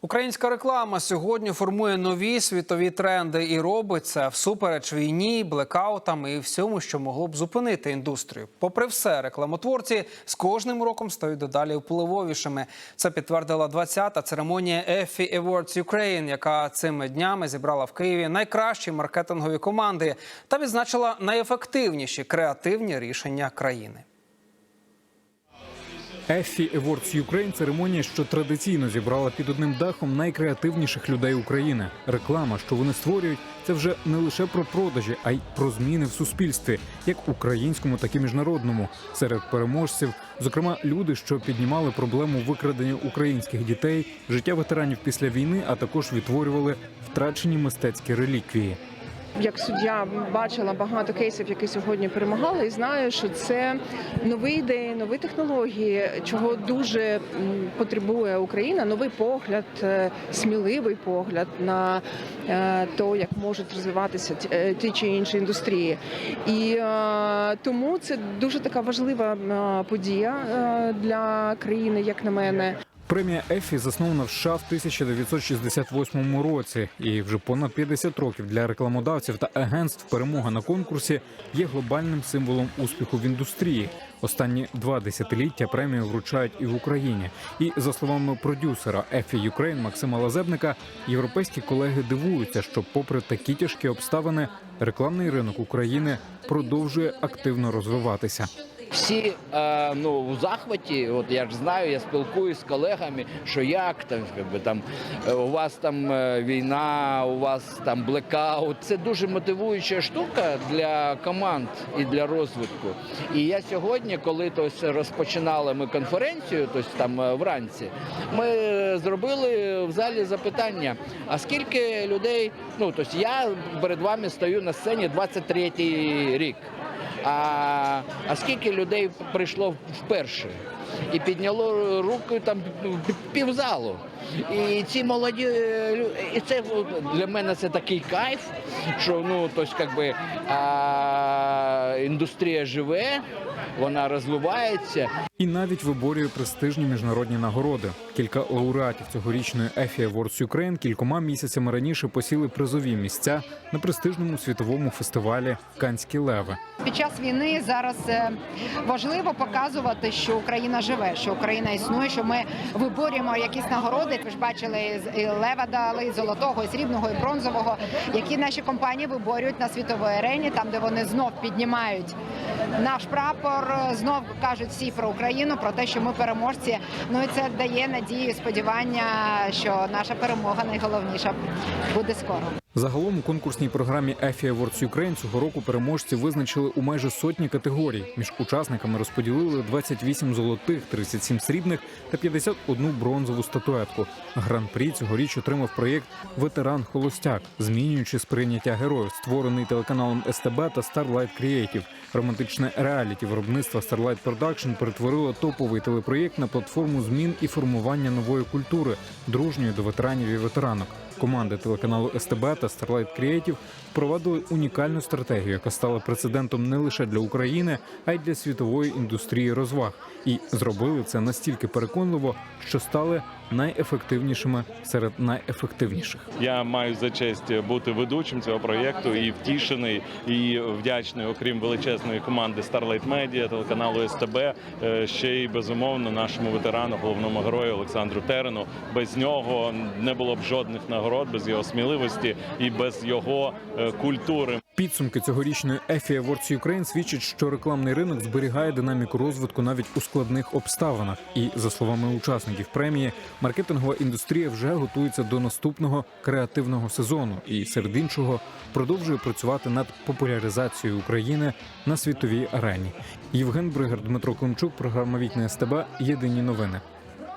Українська реклама сьогодні формує нові світові тренди і робить це всупереч війні, блекаутам і всьому, що могло б зупинити індустрію. Попри все, рекламотворці з кожним роком стають дедалі впливовішими. Це підтвердила 20-та церемонія EFI Awards Ukraine, яка цими днями зібрала в Києві найкращі маркетингові команди та відзначила найефективніші креативні рішення країни. Ефі Awards Ukraine – церемонія, що традиційно зібрала під одним дахом найкреативніших людей України. Реклама, що вони створюють, це вже не лише про продажі, а й про зміни в суспільстві, як українському, так і міжнародному. Серед переможців, зокрема, люди, що піднімали проблему викрадення українських дітей, життя ветеранів після війни, а також відтворювали втрачені мистецькі реліквії. Як суддя бачила багато кейсів, які сьогодні перемагали, і знаю, що це нові ідеї, нові технології, чого дуже потребує Україна. Новий погляд, е, сміливий погляд на е, то, як можуть розвиватися ті- е, чи інші індустрії. І тому це дуже така важлива подія для країни, як на мене. Премія Ефі заснована в США в 1968 році, і вже понад 50 років для рекламодавців та агентств перемога на конкурсі є глобальним символом успіху в індустрії. Останні два десятиліття премію вручають і в Україні. І за словами продюсера Ефі Юкрейн Максима Лазебника, європейські колеги дивуються, що, попри такі тяжкі обставини, рекламний ринок України продовжує активно розвиватися. Всі е, ну у захваті, от я ж знаю, я спілкуюсь з колегами, що як там, якби там е, у вас там е, війна, у вас там блекаут. Це дуже мотивуюча штука для команд і для розвитку. І я сьогодні, коли тось розпочинали ми конференцію, тось там е, вранці, ми зробили в залі запитання: а скільки людей? Ну тобто я перед вами стою на сцені 23-й рік. А, а скільки людей прийшло вперше? І підняло руки там півзалу. І ці молоді е, і це для мене це такий кайф, що ну тось, якби. а, індустрія живе, вона розвивається. І навіть виборює престижні міжнародні нагороди. Кілька лауреатів цьогорічної Ефі Awards Ukraine кількома місяцями раніше посіли призові місця на престижному світовому фестивалі Канські леви. Під час війни зараз е, важливо показувати, що Україна живе, що Україна існує, що ми виборюємо якісь нагороди. Ви ж бачили і лева дали, і золотого, і срібного, і бронзового, які наші компанії виборюють на світовій арені, там де вони знов піднімають наш прапор, е, знов кажуть всі про Україну, про те, що ми переможці. Ну і це дає надію, сподівання, що наша перемога найголовніша буде скоро. Загалом у конкурсній програмі Ефі Awards Ukraine цього року переможці визначили у майже сотні категорій. Між учасниками розподілили 28 золотих, 37 срібних та 51 бронзову статуетку. Гран-прі цьогоріч отримав проєкт Ветеран Холостяк, змінюючи сприйняття героїв, створений телеканалом СТБ та Starlight Creative. Романтичне реаліті виробництва Starlight Production перетворило топовий телепроєкт на платформу змін і формування нової культури, дружньої до ветеранів і ветеранок. Команди телеканалу СТБ та Starlight Creative впровадили унікальну стратегію, яка стала прецедентом не лише для України, а й для світової індустрії розваг. І зробили це настільки переконливо, що стали найефективнішими серед найефективніших. Я маю за честь бути ведучим цього проєкту і втішений, і вдячний, окрім величезної команди Starlight Media, телеканалу СТБ, е, ще й безумовно нашому ветерану, головному герою Олександру Терену. Без нього не було б жодних нагород, без його сміливості і без його е, культури. Підсумки цьогорічної Ефі Awards Ukraine свідчать, що рекламний ринок зберігає динаміку розвитку навіть у складних обставинах. І за словами учасників премії, маркетингова індустрія вже готується до наступного креативного сезону і серед іншого продовжує працювати над популяризацією України на світовій арені. Євген Бригар, Дмитро Климчук, програма Вікна СТБ. Єдині новини.